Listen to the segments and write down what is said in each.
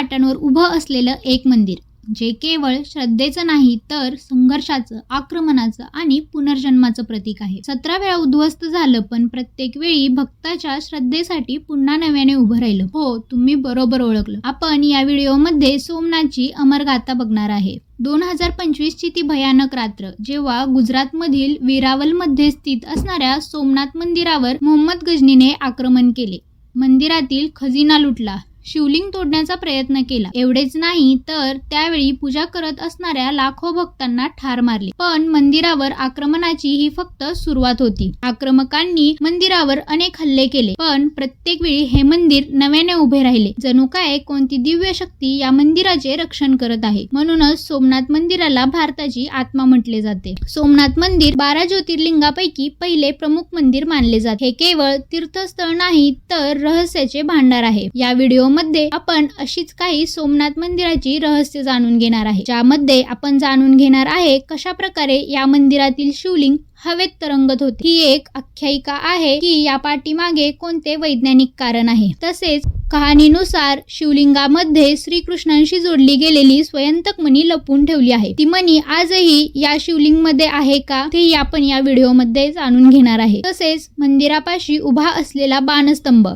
लाटांवर उभं असलेलं एक मंदिर जे केवळ श्रद्धेचं नाही तर संघर्षाचं आक्रमणाचं आणि पुनर्जन्माचं प्रतीक आहे. सतरा वेळा उद्ध्वस्त झालं पण प्रत्येक वेळी भक्ताच्या श्रद्धेसाठी पुन्हा नव्याने उभं राहिलं. हो तुम्ही बरोबर ओळखलं. आपण या व्हिडिओमध्ये सोमनाथची अमरगाथा बघणार आहे. दोन हजार पंचवीसची ती भयानक रात्र जेव्हा गुजरातमधील विरावलमध्ये स्थित असणाऱ्या सोमनाथ मंदिरावर मोहम्मद गजनीने आक्रमण केले. मंदिरातील खजिना लुटला. शिवलिंग तोडण्याचा प्रयत्न केला. एवढेच नाही तर त्यावेळी पूजा करत असणाऱ्या लाखो भक्तांना ठार मारले. पण मंदिरावर आक्रमणाची ही फक्त सुरुवात होती. आक्रमकांनी मंदिरावर अनेक हल्ले केले पण प्रत्येक वेळी हे मंदिर नव्याने उभे राहिले. जणू काय कोणती दिव्य शक्ती या मंदिराचे रक्षण करत आहे? म्हणूनच सोमनाथ मंदिराला भारताची आत्मा म्हटले जाते. सोमनाथ मंदिर बारा ज्योतिर्लिंगापैकी पहिले प्रमुख मंदिर मानले जाते. हे केवळ तीर्थस्थळ नाही तर रहस्याचे भांडार आहे. या व्हिडिओ मध्ये आपण अशीच काही सोमनाथ मंदिराची रहस्य जाणून घेणार आहे. ज्यामध्ये आपण जाणून घेणार आहे कशा प्रकारे या मंदिरातील शिवलिंग हवेत तरंगत होते. ही एक आख्यायिका आहे की या पाठीमागे कोणते वैज्ञानिक कारण आहे. तसेच कहाणीनुसार शिवलिंगामध्ये श्रीकृष्णांशी जोडली गेलेली स्वयंतक मणी लपून ठेवली आहे. ती मणी आजही या शिवलिंगमध्ये आहे का ते आपण या व्हिडिओमध्ये जाणून घेणार आहे. तसेच मंदिरापाशी उभा असलेला बाणस्तंभ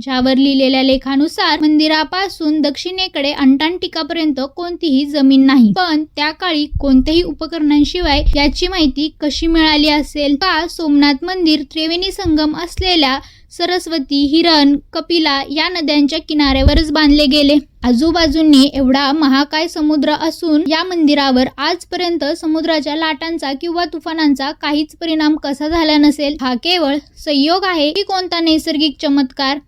ज्यावर लिहिलेल्या लेखानुसार मंदिरापासून दक्षिणेकडे अंटार्क्टिकापर्यंत कोणतीही जमीन नाही. पण त्या काळी कोणत्याही उपकरणांशिवाय याची माहिती कशी मिळाली असेल? का सोमनाथ मंदिर त्रिवेणी संगम असलेल्या सरस्वती हिरण कपिला या नद्यांच्या किनाऱ्यावरच बांधले गेले. आजूबाजूंनी एवढा महाकाय समुद्र असून या मंदिरावर आजपर्यंत समुद्राच्या लाटांचा किंवा तुफानांचा काहीच परिणाम कसा झाला नसेल? हा केवळ संयोग आहे की कोणता नैसर्गिक चमत्कार?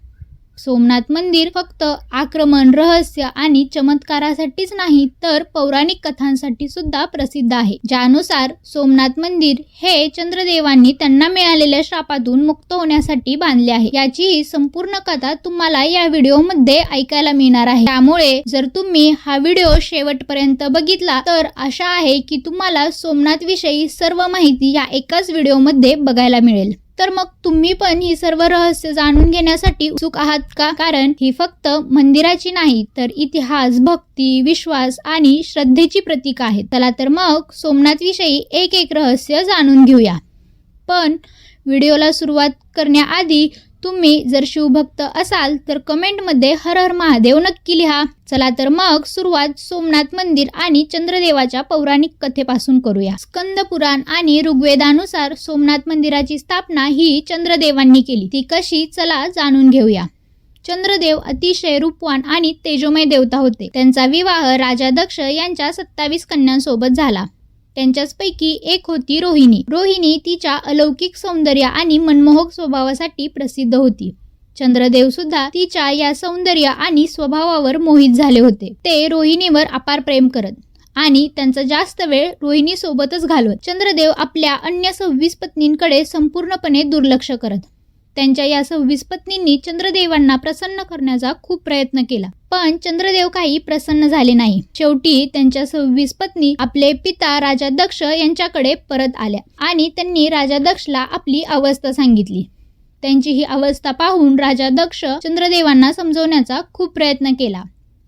सोमनाथ मंदिर फक्त आक्रमण रहस्य आणि चमत्कारासाठीच नाही तर पौराणिक कथांसाठी सुद्धा प्रसिद्ध आहे. ज्यानुसार सोमनाथ मंदिर हे चंद्रदेवांनी त्यांना मिळालेल्या श्रापातून मुक्त होण्यासाठी बांधले आहे. याची ही संपूर्ण कथा तुम्हाला या व्हिडिओमध्ये ऐकायला मिळणार आहे. त्यामुळे जर तुम्ही हा व्हिडिओ शेवटपर्यंत बघितला तर आशा आहे की तुम्हाला सोमनाथ विषयी सर्व माहिती या एकाच व्हिडिओमध्ये बघायला मिळेल. तर मग तुम्ही पण ही सर्व रहस्य जाणून घेण्यासाठी उत्सुक आहात का? कारण ही फक्त मंदिराची नाही तर इतिहास भक्ती विश्वास आणि श्रद्धेची प्रतीक आहे चला तर मग सोमनाथ विषयी एक एक रहस्य जाणून घेऊया. पण व्हिडिओला सुरुवात करण्याआधी तुम्ही जर शिवभक्त असाल तर कमेंटमध्ये हर हर महादेव नक्की लिहा. चला तर मग सुरुवात सोमनाथ मंदिर आणि चंद्रदेवाच्या पौराणिक कथेपासून करूया. स्कंद पुराण आणि ऋग्वेदानुसार सोमनाथ मंदिराची स्थापना ही चंद्रदेवांनी केली. ती कशी? चला जाणून घेऊया. चंद्रदेव अतिशय रूपवान आणि तेजोमय देवता होते. त्यांचा विवाह राजा दक्ष यांच्या सत्तावीस कन्यांसोबत झाला. त्यांच्याचपैकी एक होती रोहिणी. रोहिणी तिच्या अलौकिक सौंदर्य आणि मनमोहक स्वभावासाठी प्रसिद्ध होती. चंद्रदेव सुद्धा तिच्या या सौंदर्य आणि स्वभावावर मोहित झाले होते. ते रोहिणीवर अपार प्रेम करत आणि त्यांचा जास्त वेळ रोहिणी सोबतच घालवत. चंद्रदेव आपल्या अन्य सव्वीस पत्नींकडे संपूर्णपणे दुर्लक्ष करत. त्यांच्या या सव्वीस पत्नींनी चंद्रदेवांना प्रसन्न करण्याचा खूप प्रयत्न केला. पण चंद्रदेव काही प्रसन्न झाले नाही. शेवटी त्यांच्या सव्वीस पत्नी आपले पिता राजा दक्ष यांच्याकडे परत आल्या आणि त्यांनी राजा दक्षला आपली अवस्था सांगितली. त्यांची ही अवस्था पाहून राजा दक्ष चंद्रदेवांना समजवण्याचा खूप प्रयत्न केला.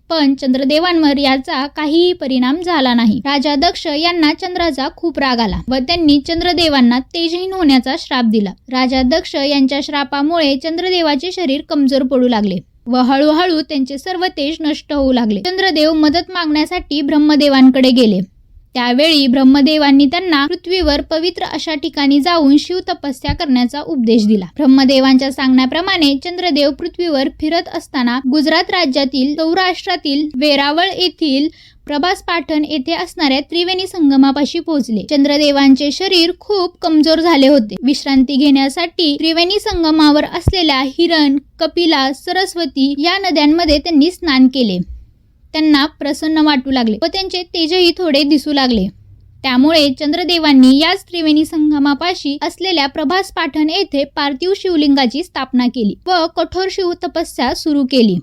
पण चंद्रदेवांवर याचा काहीही परिणाम झाला नाही. राजा दक्ष यांना चंद्राचा खूप राग आला व त्यांनी चंद्रदेवांना तेजहीन होण्याचा श्राप दिला. राजा दक्ष यांच्या श्रापामुळे चंद्रदेवाचे शरीर कमजोर पडू लागले व हळूहळू त्यांचे सर्व तेज नष्ट होऊ लागले. चंद्रदेव मदत मागण्यासाठी ब्रह्मदेवांकडे गेले. त्यावेळी ब्रह्मदेवांनी त्यांना पृथ्वीवर पवित्र अशा ठिकाणी जाऊन शिव तपस्या करण्याचा उपदेश दिला. ब्रह्मदेवांच्या सांगण्याप्रमाणे चंद्रदेव पृथ्वीवर फिरत असताना गुजरात राज्यातील सौराष्ट्रातील वेरावळ येथील प्रभास पाठण येथे असणाऱ्या त्रिवेणी संगमापाशी पोहोचले. चंद्रदेवांचे शरीर खूप कमजोर झाले होते. विश्रांती घेण्यासाठी त्रिवेणी संगमावर असलेल्या हिरण कपिला सरस्वती या नद्यांमध्ये त्यांनी स्नान केले. त्यांना प्रसन्न वाटू लागले व त्यांचे तेजही थोडे दिसू लागले. त्यामुळे चंद्रदेवांनी याच त्रिवेणी संगमापाशी असलेल्या प्रभास पाठण येथे पार्थिव शिवलिंगाची स्थापना केली व कठोर शिव तपस्या सुरू केली.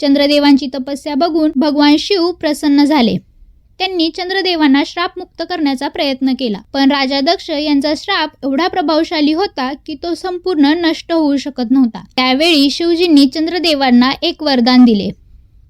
चंद्रदेवांची तपस्या बघून भगवान शिव प्रसन्न झाले. त्यांनी चंद्रदेवांना श्राप मुक्त करण्याचा प्रयत्न केला. पण राजा दक्ष यांचा श्राप एवढा प्रभावशाली होता की तो संपूर्ण नष्ट होऊ शकत नव्हता. त्यावेळी शिवजींनी चंद्रदेवांना एक वरदान दिले.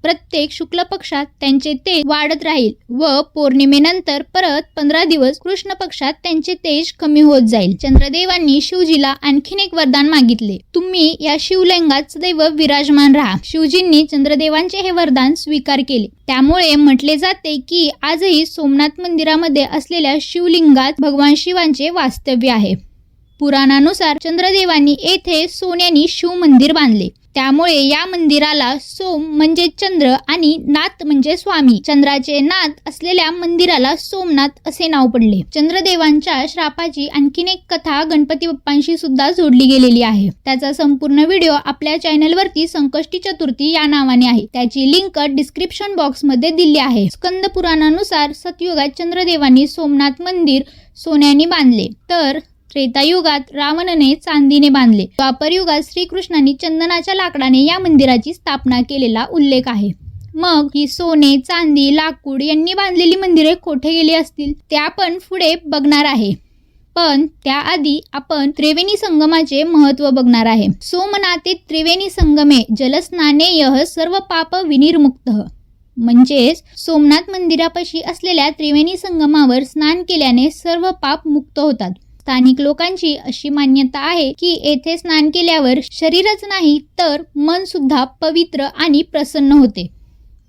प्रत्येक शुक्ल पक्षात त्यांचे तेज वाढत राहील व पौर्णिमेनंतर परत पंधरा दिवस कृष्ण पक्षात त्यांचे तेज कमी होत जाईल. चंद्रदेवांनी शिवजीला आणखीन एक वरदान मागितले. तुम्ही या शिवलिंगात सदैव विराजमान राहा. शिवजींनी चंद्रदेवांचे हे वरदान स्वीकार केले. त्यामुळे म्हटले जाते की आजही सोमनाथ मंदिरामध्ये असलेल्या शिवलिंगात भगवान शिवांचे वास्तव्य आहे. पुराणानुसार चंद्रदेवांनी येथे सोन्यानी शिव मंदिर बांधले. त्यामुळे या मंदिराला सोम म्हणजे चंद्र आणि नाथ म्हणजे स्वामी. चंद्राचे नाथ असलेल्या मंदिराला सोमनाथ असे नाव पडले. चंद्रदेवांच्या श्रापाची आणखीन एक कथा गणपती बाप्पांशी सुद्धा जोडली गेलेली आहे. त्याचा संपूर्ण व्हिडिओ आपल्या चॅनलवरती संकष्टी चतुर्थी या नावाने आहे. त्याची लिंक डिस्क्रिप्शन बॉक्समध्ये दिली आहे. स्कंद पुराणानुसार सतयुगात चंद्रदेवांनी सोमनाथ मंदिर सोन्याने बांधले. तर त्रेतायुगात रावणने चांदीने बांधले. द्वापरयुगात श्रीकृष्णांनी चंदनाच्या लाकडाने या मंदिराची स्थापना केलेला उल्लेख आहे. मग ही सोने चांदी लाकूड यांनी बांधलेली मंदिरे कोठे गेली असतील? ते आपण पुढे बघणार आहे. पण त्याआधी आपण त्रिवेणी संगमाचे महत्त्व बघणार आहे. सोमनाथे त्रिवेणी संगमे जलस्नानेय सर्व पाप विनिर्मुक्त. म्हणजेच सोमनाथ मंदिरापाशी असलेल्या त्रिवेणी संगमावर स्नान केल्याने सर्व पाप मुक्त होतात. स्थानिक लोकांची अशी मान्यता आहे की येथे स्नान केल्यावर शरीरच नाही तर मन सुद्धा पवित्र आणि प्रसन्न होते.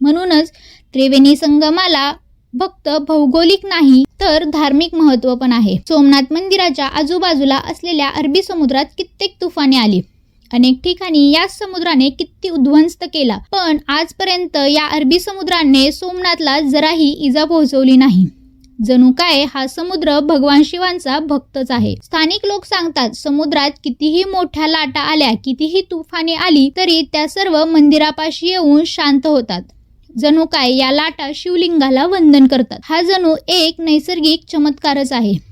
म्हणूनच त्रिवेणी संगमाला फक्त भौगोलिक नाही तर धार्मिक महत्त्व पण आहे. सोमनाथ मंदिराच्या आजूबाजूला असलेल्या अरबी समुद्रात कित्येक तुफाने आली. अनेक ठिकाणी या समुद्राने किती उद्ध्वस्त केला. पण आजपर्यंत या अरबी समुद्राने सोमनाथला जराही इजा पोहोचवली नाही. जणू काय हा समुद्र भगवान शिवांचा भक्तच आहे. स्थानिक लोक सांगतात समुद्रात कितीही मोठ्या लाटा आल्या कितीही तुफाने आली तरी त्या सर्व मंदिरापाशी येऊन शांत होतात. जणू काय या लाटा शिवलिंगाला वंदन करतात. हा जणू एक नैसर्गिक चमत्कारच आहे.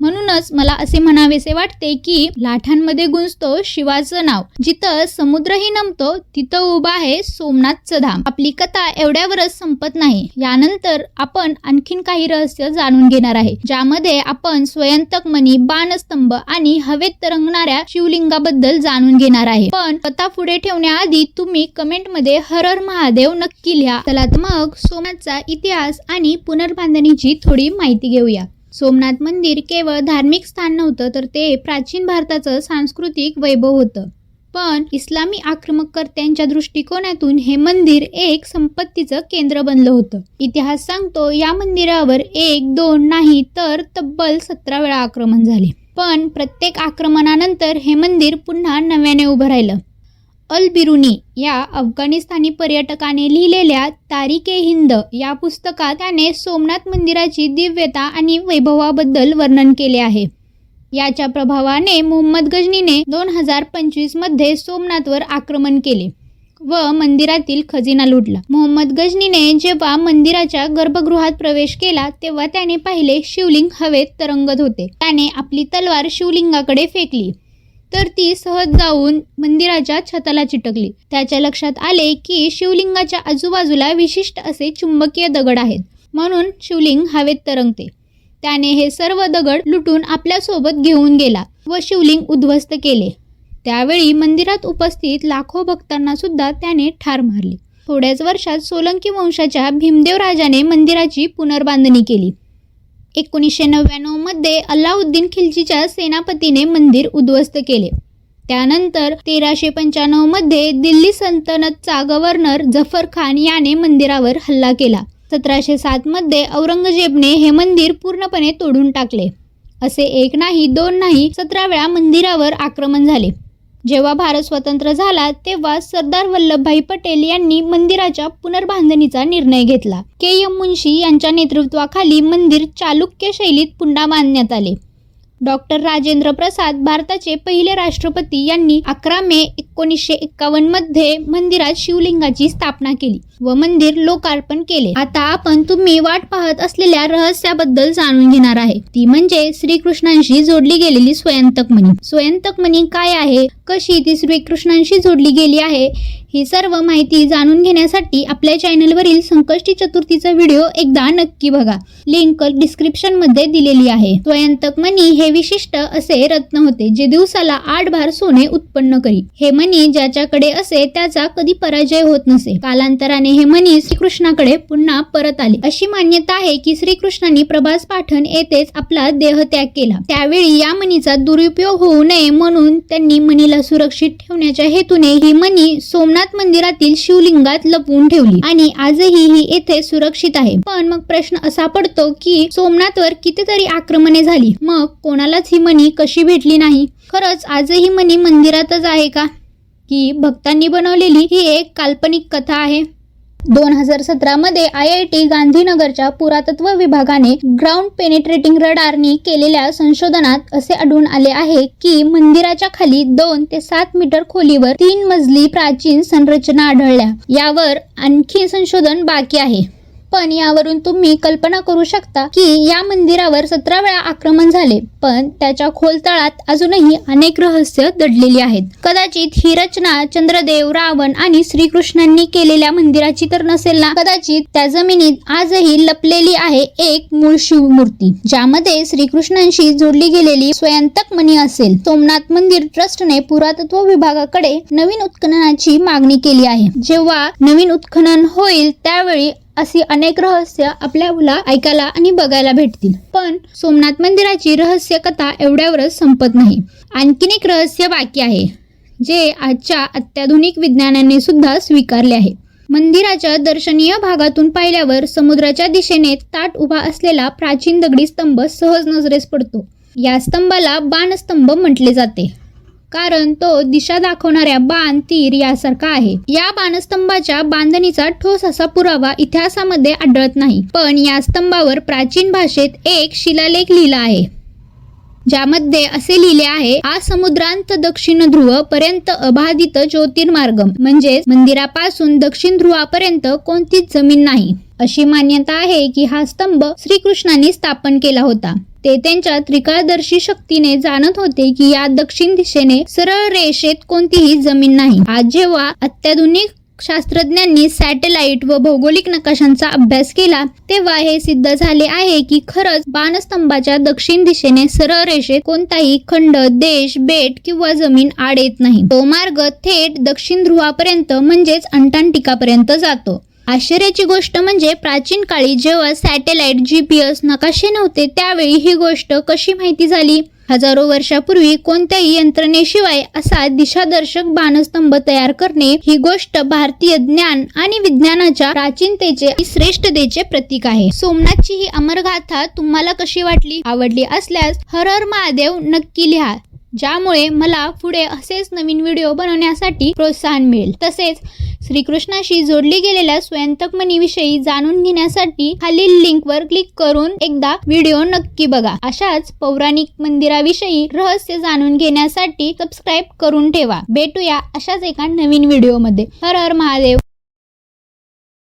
म्हणूनच मला असे म्हणावेसे वाटते की लाठांमध्ये गुंजतो शिवाचं नाव. जिथं समुद्रही नमतो तिथं उभा आहे सोमनाथचं धाम. आपली कथा एवढ्यावरच संपत नाही. यानंतर आपण आणखीन काही रहस्य जाणून घेणार आहे. ज्यामध्ये आपण स्वयंतक मणी बाणस्तंभ आणि हवेत तरंगणाऱ्या शिवलिंगाबद्दल जाणून घेणार आहे. पण कथा पुढे ठेवण्याआधी तुम्ही कमेंटमध्ये हर हर महादेव नक्की लिहा. चला मग सोमनाथचा इतिहास आणि पुनर्बांधणीची थोडी माहिती घेऊया. सोमनाथ मंदिर केवळ धार्मिक स्थान नव्हतं तर ते प्राचीन भारताचं सांस्कृतिक वैभव होतं. पण इस्लामी आक्रमककर्त्यांच्या दृष्टिकोनातून हे मंदिर एक संपत्तीचं केंद्र बनलं होतं. इतिहास सांगतो या मंदिरावर एक दोन नाही तर तब्बल सतरा वेळा आक्रमण झाले. पण प्रत्येक आक्रमणानंतर हे मंदिर पुन्हा नव्याने उभं राहिलं. अल बिरुनी या अफगाणिस्तानी पर्यटकाने लिहिलेल्या तारिके हिंद या पुस्तकात त्याने सोमनाथ मंदिराची दिव्यता आणि वैभवाबद्दल वर्णन केले आहे. याच्या प्रभावाने मोहम्मद गजनीने दोन हजार पंचवीसमध्ये सोमनाथवर आक्रमण केले व मंदिरातील खजिना लुटला. मोहम्मद गजनीने जेव्हा मंदिराच्या गर्भगृहात प्रवेश केला तेव्हा त्याने पाहिले शिवलिंग हवेत तरंगत होते. त्याने आपली तलवार शिवलिंगाकडे फेकली. तर ती सहज जाऊन मंदिराच्या छताला चिटकली. त्याच्या लक्षात आले की शिवलिंगाच्या आजूबाजूला विशिष्ट असे चुंबकीय दगड आहेत. म्हणून शिवलिंग हवेत तरंगते. त्याने हे सर्व दगड लुटून आपल्यासोबत घेऊन गेला व शिवलिंग उद्ध्वस्त केले. त्यावेळी मंदिरात उपस्थित लाखो भक्तांना सुद्धा त्याने ठार मारले. थोड्याच वर्षात सोलंकी वंशाच्या भीमदेव राजाने मंदिराची पुनर्बांधणी केली. एकोणीसशे नव्याण्णवमध्ये अल्लाउद्दीन खिलजीच्या सेनापतीने मंदिर उद्ध्वस्त केले. त्यानंतर तेराशे पंच्याण्णवमध्ये दिल्ली सल्तनतचा गव्हर्नर जफर खान याने मंदिरावर हल्ला केला. सतराशे सातमध्ये औरंगजेबने हे मंदिर पूर्णपणे तोडून टाकले. असे एक नाही दोन नाही सतरा वेळा मंदिरावर आक्रमण झाले. जेव्हा भारत स्वतंत्र झाला तेव्हा सरदार वल्लभभाई पटेल यांनी मंदिराच्या पुनर्बांधणीचा निर्णय घेतला. के. एम. मुन्शी यांच्या नेतृत्वाखाली मंदिर चालुक्य शैलीत पुन्हा बांधण्यात आले. डॉक्टर राजेंद्र प्रसाद भारताचे पहिले राष्ट्रपती यांनी अकरा मे एकोणीसशे एक्कावन्नमध्ये मंदिरात शिवलिंगाची स्थापना केली. व मंदिर लोकार्पण केले. आता आपण तुम्ही वाट पाहत असलेल्या रहस्याबद्दल जाणून घेणार आहे. ती म्हणजे श्रीकृष्णांशी जोडली गेलेली स्वयंतक मणी. स्वयंतक मणी काय आहे? कशी ती श्रीकृष्णांशी जोडली गेली आहे? ही सर्व माहिती जाणून घेण्यासाठी आपल्या चॅनलवरील संकष्टी चतुर्थीचा व्हिडिओ एकदा नक्की बघा. लिंक डिस्क्रिप्शनमध्ये दिलेली आहे. स्वयंतक मणी हे विशिष्ट असे रत्न होते जे दिवसाला आठ भार सोने उत्पन्न करी. हे मणी ज्याच्याकडे असे त्याचा कधी पराजय होत नसे. कालांतराने हे मनी श्रीकृष्णाकडे पुन्हा परत आले. अशी मान्यता आहे की श्रीकृष्णांनी प्रभास पाठण येथेच आपला देहत्याग केला. त्यावेळी या मणीचा दुरुपयोग होऊ नये म्हणून त्यांनी मणीला सुरक्षित ठेवण्याच्या हेतूने ही मनी सोमनाथ मंदिरातील शिवलिंगात लपवून ठेवली आणि आजही ही येथे सुरक्षित आहे. पण मग प्रश्न असा पडतो की सोमनाथवर कितीतरी आक्रमणे झाली. मग कोणालाच ही मनी कशी भेटली नाही? खरंच आजही मनी मंदिरातच आहे का? की भक्तांनी बनवलेली ही एक काल्पनिक कथा आहे. दोन हजार सतरामध्ये आय आय टी गांधीनगरच्या पुरातत्व विभागाने ग्राउंड पेनिट्रेटिंग रडारनी केलेल्या संशोधनात असे आढळून आले आहे की मंदिराच्या खाली दोन ते सात मीटर खोलीवर तीन मजली प्राचीन संरचना आढळल्या. यावर आणखी संशोधन बाकी आहे. पण यावरून तुम्ही कल्पना करू शकता की या मंदिरावर सतरा वेळा आक्रमण झाले पण त्याच्या खोलतळात अजूनही अनेक रहस्य दडलेली आहेत. कदाचित ही रचना चंद्रदेव रावण आणि श्रीकृष्णांनी केलेल्या मंदिराची तर नसेल ना? कदाचित त्या जमिनीत आजही लपलेली आहे एक मूळ शिवमूर्ती ज्यामध्ये श्रीकृष्णांशी जोडली गेलेली स्वयंतक मणी असेल. सोमनाथ मंदिर ट्रस्टने पुरातत्व विभागाकडे नवीन उत्खननाची मागणी केली आहे. जेव्हा नवीन उत्खनन होईल त्यावेळी अशी अनेक रहस्य आपल्याला ऐकायला आणि बघायला भेटतील. पण सोमनाथ मंदिराची रहस्य कथा एवढ्यावरच संपत नाही. आणखीन एक रहस्य बाकी आहे जे आजच्या अत्याधुनिक विज्ञानाने सुद्धा स्वीकारले आहे. मंदिराच्या दर्शनीय भागातून पाहिल्यावर समुद्राच्या दिशेने ताट उभा असलेला प्राचीन दगडी स्तंभ सहज नजरेस पडतो. या स्तंभाला बाणस्तंभ म्हटले जाते. कारण तो दिशा दाखवणाऱ्या बाण तीर यासारखा आहे. या बाणस्तंभाच्या बांधणीचा ठोस असा पुरावा इतिहासामध्ये आढळत नाही. पण या स्तंभावर प्राचीन भाषेत एक शिलालेख लिहिला आहे. ज्यामध्ये असे लिहिले आहे हा समुद्रांत दक्षिण ध्रुव पर्यंत अबाधित ज्योतिर्मार्ग म्हणजेच मंदिरापासून दक्षिण ध्रुवापर्यंत कोणतीच जमीन नाही. अशी मान्यता आहे की हा स्तंभ श्रीकृष्णांनी स्थापन केला होता. ते त्यांच्या त्रिकाळदर्शी शक्तीने जाणत होते की या दक्षिण दिशेने सरळ रेषेत कोणतीही जमीन नाही. आज जेव्हा अत्याधुनिक शास्त्रज्ञांनी सॅटेलाइट व भौगोलिक नकाशांचा अभ्यास केला तेव्हा हे सिद्ध झाले आहे की खरंच बाणस्तंभाच्या दक्षिण दिशेने सरळ रेषेत कोणताही खंड देश बेट किंवा जमीन आड येत नाही. तो मार्ग थेट दक्षिण ध्रुवापर्यंत म्हणजेच अंटार्क्टिकापर्यंत जातो. आश्चर्याची गोष्ट म्हणजे प्राचीन काळी जेव्हा सॅटेलाइट जीपीएस नकाशे नव्हते त्यावेळी ही गोष्ट कशी माहिती झाली? हजारो वर्षापूर्वी कोणत्याही यंत्रणेशिवाय असा दिशादर्शक बाणस्तंभ तयार करणे ही गोष्ट भारतीय ज्ञान आणि विज्ञानाच्या प्राचीनतेचे श्रेष्ठतेचे प्रतीक आहे. सोमनाथची ही अमरगाथा तुम्हाला कशी वाटली? आवडली असल्यास हर हर महादेव नक्की लिहा. ज्यामुळे मला पुढे असेच नवीन व्हिडिओ बनवण्यासाठी प्रोत्साहन मिळेल. तसेच श्रीकृष्णाशी जोडली गेलेल्या स्वयंतकमणीविषयी जाणून घेण्यासाठी खालील लिंकवर क्लिक करून एकदा व्हिडिओ नक्की बघा. अशाच पौराणिक मंदिराविषयी रहस्य जाणून घेण्यासाठी सबस्क्राईब करून ठेवा. भेटूया अशाच एका नवीन व्हिडिओमध्ये हर हर महादेव.